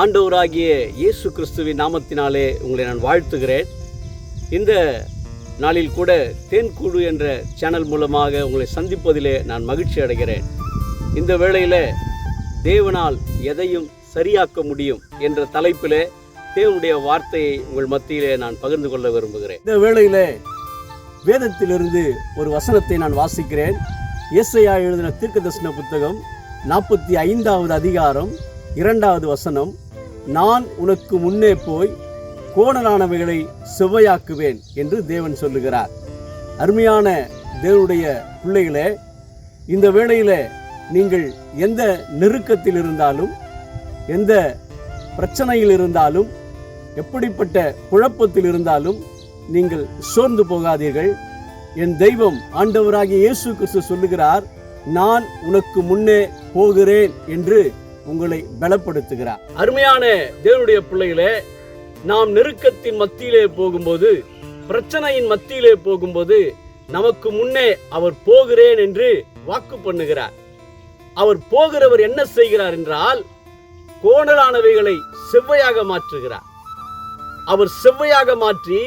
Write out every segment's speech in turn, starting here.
ஆண்டவராகிய இயேசு கிறிஸ்துவின் நாமத்தினாலே உங்களை நான் வாழ்த்துகிறேன். இந்த நாளில் கூட தேன்கூடு என்ற சேனல் மூலமாக உங்களை சந்திப்பதிலே நான் மகிழ்ச்சி அடைகிறேன். இந்த வேளையில் தேவனால் எதையும் சரியாக்க முடியும் என்ற தலைப்பில் தேவனுடைய வார்த்தையை உங்கள் மத்தியிலே நான் பகிர்ந்து கொள்ள விரும்புகிறேன். இந்த வேளையில் வேதத்திலிருந்து ஒரு வசனத்தை நான் வாசிக்கிறேன். இயேசையா எழுதின தீர்க்கதரிசன புத்தகம் நாற்பத்தி ஐந்தாவது அதிகாரம் இரண்டாவது வசனம் நான் உனக்கு முன்னே போய் கோணலானவைகளை செவ்வையாக்குவேன் என்று தேவன் சொல்லுகிறார். அருமையான தேவனுடைய பிள்ளைகளே இந்த வேளையில் நீங்கள் எந்த நெருக்கத்தில் இருந்தாலும் எந்த பிரச்சனையில் இருந்தாலும் எப்படிப்பட்ட குழப்பத்தில் இருந்தாலும் நீங்கள் சோர்ந்து போகாதீர்கள். என் தெய்வம் ஆண்டவராகிய இயேசு கிறிஸ்து சொல்லுகிறார் நான் உனக்கு முன்னே போகிறேன் என்று உங்களை பலப்படுத்துகிறார். அருமையான தேவனுடைய பிள்ளைகளே நாம் நெருக்கத்தின் மத்தியிலே போகும்போது பிரச்சனையின் மத்தியிலே போகும்போது நமக்கு முன்னே அவர் போகிறேன் என்று வாக்கு பண்ணுகிறார். அவர் போகிறவர் என்ன செய்கிறார் என்றால் கோணலானவைகளை செவ்வையாக மாற்றுகிறார். அவர் செவ்வையாக மாற்றி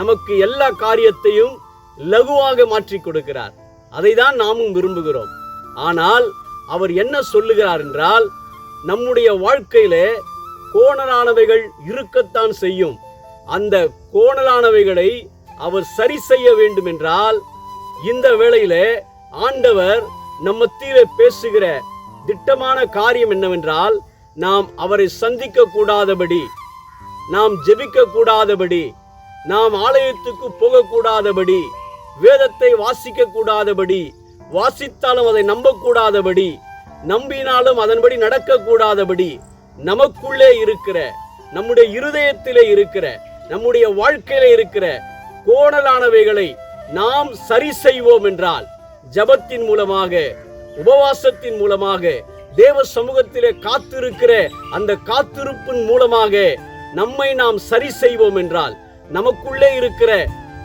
நமக்கு எல்லா காரியத்தையும் லகுவாக மாற்றி கொடுக்கிறார். அதை தான் நாமும் விரும்புகிறோம். ஆனால் அவர் என்ன சொல்லுகிறார் என்றால் நம்முடைய வாழ்க்கையில கோணலானவைகள் இருக்கத்தான் செய்யும். அந்த கோணலானவைகளை அவர் சரி செய்ய வேண்டும் என்றால் இந்த வேளையில ஆண்டவர் நம்ம மத்தியிலே பேசுகிற திட்டமான காரியம் என்னவென்றால் நாம் அவரை சந்திக்க கூடாதபடி நாம் ஜெபிக்க கூடாதபடி நாம் ஆலயத்துக்கு போகக்கூடாதபடி வேதத்தை வாசிக்க கூடாதபடி வாசித்தாலும் அதை நம்பக்கூடாதபடி நம்பினாலும் அதன்படி நடக்கக்கூடாதபடி நமக்குள்ளே இருக்கிற நம்முடைய இருதயத்திலே இருக்கிற நம்முடைய வாழ்க்கையில இருக்கிற கோணலானவைகளை நாம் சரி செய்வோம் என்றால் ஜபத்தின் மூலமாக உபவாசத்தின் மூலமாக தேவ சமூகத்திலே காத்திருக்கிற அந்த காத்திருப்பின் மூலமாக நம்மை நாம் சரி செய்வோம் என்றால் நமக்குள்ளே இருக்கிற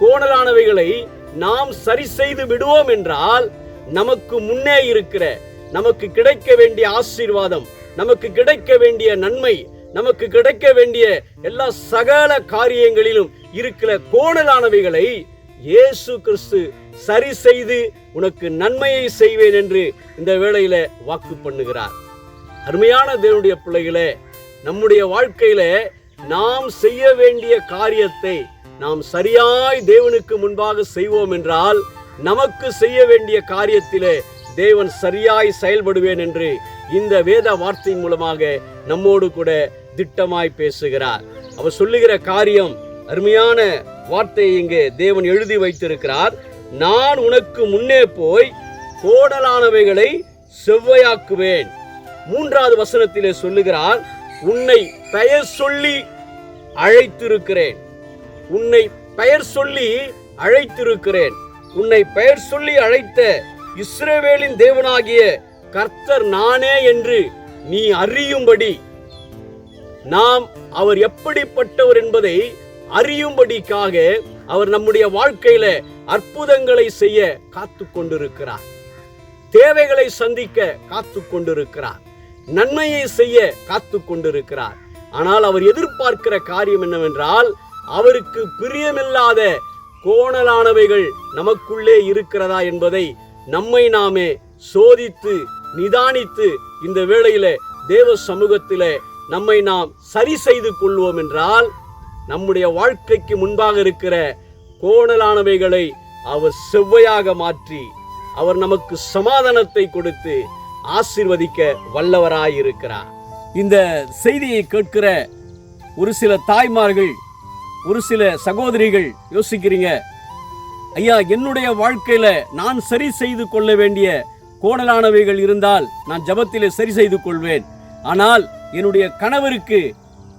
கோணலானவைகளை நாம் சரி செய்து விடுவோம் என்றால் நமக்கு முன்னே இருக்கிற நமக்கு கிடைக்க வேண்டிய ஆசீர்வாதம் நமக்கு கிடைக்க வேண்டிய நன்மை நமக்கு கிடைக்க வேண்டிய எல்லா சகல காரியங்களிலும் இருக்கிற கோணலானவைகளை இயேசு கிறிஸ்து சரி செய்து உனக்கு நன்மையை செய்வேன் என்று இந்த வேளையில வாக்கு பண்ணுகிறார். அருமையான தேவனுடைய பிள்ளைகளே நம்முடைய வாழ்க்கையில நாம் செய்ய வேண்டிய காரியத்தை நாம் சரியாய் தேவனுக்கு முன்பாக செய்வோம் என்றால் நமக்கு செய்ய வேண்டிய காரியத்திலே தேவன் சரியாய் செயல்படுவேன் என்று இந்த வேத வார்த்தையின் மூலமாக நம்மோடு கூட திட்டமாய் பேசுகிறார். அவர் சொல்லுகிற காரியம் அருமையான வார்த்தையை இங்கே தேவன் எழுதி வைத்திருக்கிறார். நான் உனக்கு முன்னே போய் கோடலானவைகளை செவ்வையாக்குவேன். மூன்றாவது வசனத்திலே சொல்லுகிறார் உன்னை பெயர் சொல்லி அழைத்திருக்கிறேன். உன்னை பெயர் சொல்லி அழைத்திருக்கிறேன். உன்னை பெயர் சொல்லி அழைத்த இஸ்ரேவேலின் தேவனாகிய கர்த்தர் நானே என்று நீ அறியும்படி. நாம் அவர் எப்படிப்பட்டவர் என்பதை அறியும்படிக்காக அவர் நம்முடைய வாழ்க்கையில அற்புதங்களை செய்ய காத்து கொண்டிருக்கிறார் தேவைகளை சந்திக்க காத்து கொண்டிருக்கிறார் நன்மையை செய்ய காத்து கொண்டிருக்கிறார் ஆனால் அவர் எதிர்பார்க்கிற காரியம் என்னவென்றால் அவருக்கு பிரியமில்லாத கோணலானவைகள் நமக்குள்ளே இருக்கிறதா என்பதை நம்மை நாமே சோதித்து நிதானித்து இந்த வேளையில தேவ சமூகத்திலே நம்மை நாம் சரி செய்து கொள்வோம் என்றால் நம்முடைய வாழ்க்கைக்கு முன்பாக இருக்கிற கோணலானவைகளை அவர் செவ்வையாக மாற்றி அவர் நமக்கு சமாதானத்தை கொடுத்து ஆசிர்வதிக்க வல்லவராயிருக்கிறார். இந்த செய்தியை கேட்கிற ஒரு சில தாய்மார்கள் ஒரு சில சகோதரிகள் யோசிக்கிறீங்க ஐயா என்னுடைய வாழ்க்கையில நான் சரி செய்து கொள்ள வேண்டிய கோணலானவைகள் இருந்தால் நான் ஜபத்திலே சரி செய்து கொள்வேன். ஆனால் என்னுடைய கணவருக்கு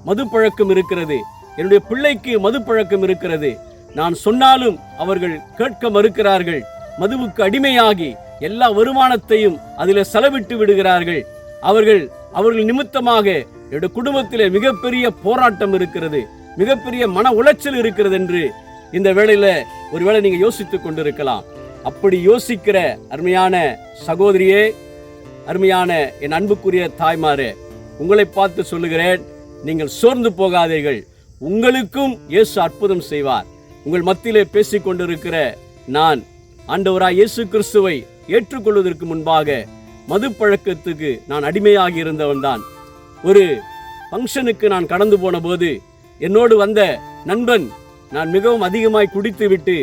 மது பழக்கம் இருக்கிறது. என்னுடைய பிள்ளைக்கு மது பழக்கம் இருக்கிறது. நான் சொன்னாலும் அவர்கள் கேட்க மறுக்கிறார்கள். மதுவுக்கு அடிமையாகி எல்லா வருமானத்தையும் அதில் செலவிட்டு விடுகிறார்கள். அவர்கள் அவர்கள் நிமித்தமாக என்னுடைய குடும்பத்திலே மிகப்பெரிய போராட்டம் இருக்கிறது. மிகப்பெரிய மன உளைச்சல் இருக்கிறது என்று இந்த வேளையில ஒருவேளை நீங்க கொண்டு கொண்டிருக்கலாம். அப்படி யோசிக்கிற அருமையான சகோதரியே அருமையான என் அன்புக்குரிய தாய்மாரே உங்களை பார்த்து சொல்லுகிறேன் நீங்கள் சோர்ந்து போகாதீர்கள். உங்களுக்கும் இயேசு அற்புதம் செய்வார். உங்கள் மத்தியிலே பேசிக்கொண்டிருக்கிற நான் ஆண்டவராய் இயேசு கிறிஸ்துவை ஏற்றுக்கொள்வதற்கு முன்பாக மது பழக்கத்துக்கு நான் அடிமையாகி இருந்தவன் தான் ஒரு ஃபங்க்ஷனுக்கு நான் கடந்து போன போது என்னோடு வந்த நண்பன் நான் மிகவும் அதிகமாய் குடித்து விட்டு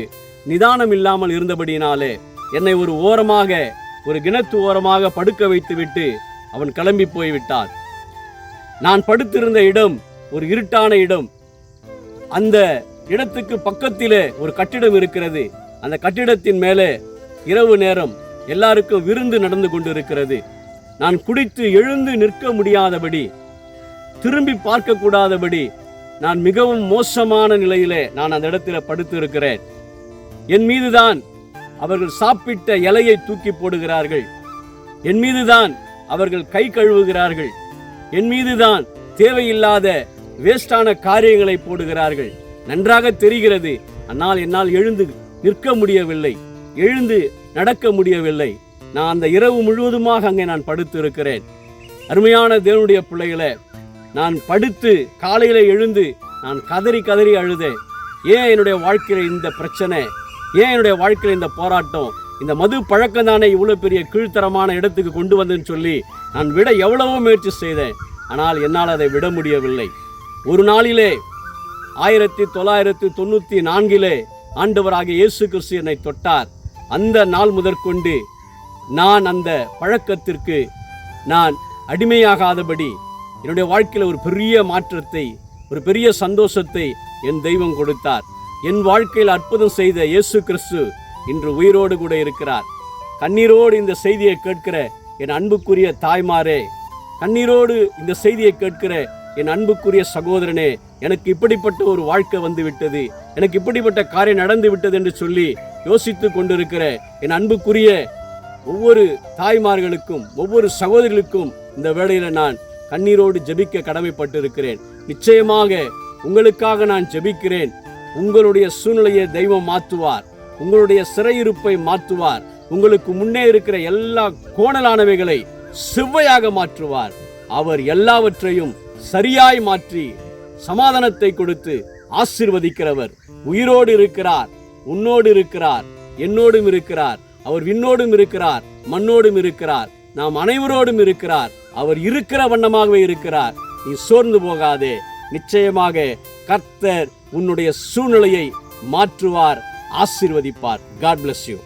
நிதானம் இல்லாமல் இருந்தபடியினாலே என்னை ஒரு ஓரமாக ஒரு கிணத்து ஓரமாக படுக்க வைத்து விட்டு அவன் கிளம்பி போய்விட்டான். நான் படுத்திருந்த இடம் ஒரு இருட்டான இடம். அந்த இடத்துக்கு பக்கத்திலே ஒரு கட்டிடம் இருக்கிறது. அந்த கட்டிடத்தின் மேலே இரவு நேரம் எல்லாருக்கும் விருந்து நடந்து கொண்டிருக்கிறது. நான் குடித்து எழுந்து நிற்க முடியாதபடி திரும்பி பார்க்கக்கூடாதபடி நான் மிகவும் மோசமான நிலையிலே நான் அந்த இடத்துல படுத்து இருக்கிறேன் என் மீதுதான் அவர்கள் சாப்பிட்ட இலையை தூக்கி போடுகிறார்கள். என் மீதுதான் அவர்கள் கை கழுவுகிறார்கள். என் மீதுதான் தேவையில்லாத வேஸ்டான காரியங்களை போடுகிறார்கள். நன்றாக தெரிகிறது ஆனால் என்னால் எழுந்து நிற்க முடியவில்லை. எழுந்து நடக்க முடியவில்லை. நான் அந்த இரவு முழுவதுமாக அங்கே நான் படுத்து இருக்கிறேன் அருமையான தேவனுடைய பிள்ளைகளை நான் படுத்து காலையில் எழுந்து நான் கதறி கதறி அழுதேன். ஏன் என்னுடைய வாழ்க்கையில் இந்த பிரச்சனை? ஏன் என்னுடைய வாழ்க்கையில் இந்த போராட்டம்? இந்த மது பழக்கம் தானே இவ்வளோ பெரிய கீழ்த்தரமான இடத்துக்கு கொண்டு வந்தேன்னு சொல்லி நான் விட எவ்வளவோ முயற்சி செய்தேன். ஆனால் என்னால் அதை விட முடியவில்லை. ஒரு நாளிலே ஆயிரத்தி தொள்ளாயிரத்தி தொண்ணூற்றி நான்கிலே ஆண்டவராக இயேசு கிறிஸ்து என்னை தொட்டார். அந்த நாள் முதற்கொண்டு நான் அந்த பழக்கத்திற்கு நான் அடிமையாகாதபடி என்னுடைய வாழ்க்கையில் ஒரு பெரிய மாற்றத்தை ஒரு பெரிய சந்தோஷத்தை என் தெய்வம் கொடுத்தார். என் வாழ்க்கையில் அற்புதம் செய்த இயேசு கிறிஸ்து இன்று உயிரோடு கூட இருக்கிறார். கண்ணீரோடு இந்த செய்தியை கேட்கிற என் அன்புக்குரிய தாய்மாரே கண்ணீரோடு இந்த செய்தியை கேட்கிற என் அன்புக்குரிய சகோதரனே எனக்கு இப்படிப்பட்ட ஒரு வாழ்க்கை வந்து விட்டது எனக்கு இப்படிப்பட்ட காரியம் நடந்து விட்டது என்று சொல்லி யோசித்து கொண்டிருக்கிற என் அன்புக்குரிய ஒவ்வொரு தாய்மார்களுக்கும் ஒவ்வொரு சகோதரிகளுக்கும் இந்த வேளையில் நான் கண்ணீரோடு ஜெபிக்க கடமைப்பட்டிருக்கிறேன். நிச்சயமாக உங்களுக்காக நான் ஜெபிக்கிறேன். உங்களுடைய சூழ்நிலையை தெய்வம் மாற்றுவார். உங்களுடைய சிறையிருப்பை மாற்றுவார். உங்களுக்கு முன்னே இருக்கிற எல்லா கோணலானவைகளை செவ்வையாக மாற்றுவார். அவர் எல்லாவற்றையும் சரியாய் மாற்றி சமாதானத்தை கொடுத்து ஆசிர்வதிக்கிறவர். உயிரோடு இருக்கிறார் உன்னோடு இருக்கிறார் என்னோடும் இருக்கிறார் அவர் விண்ணோடும் இருக்கிறார் மண்ணோடும் இருக்கிறார் நாம் அனைவரோடும் இருக்கிறார். அவர் இருக்கிற வண்ணமாகவே இருக்கிறார். நீ சோர்ந்து போகாதே. நிச்சயமாக கர்த்தர் உன்னுடைய சூழ்நிலையை மாற்றுவார் ஆசீர்வதிப்பார். God bless you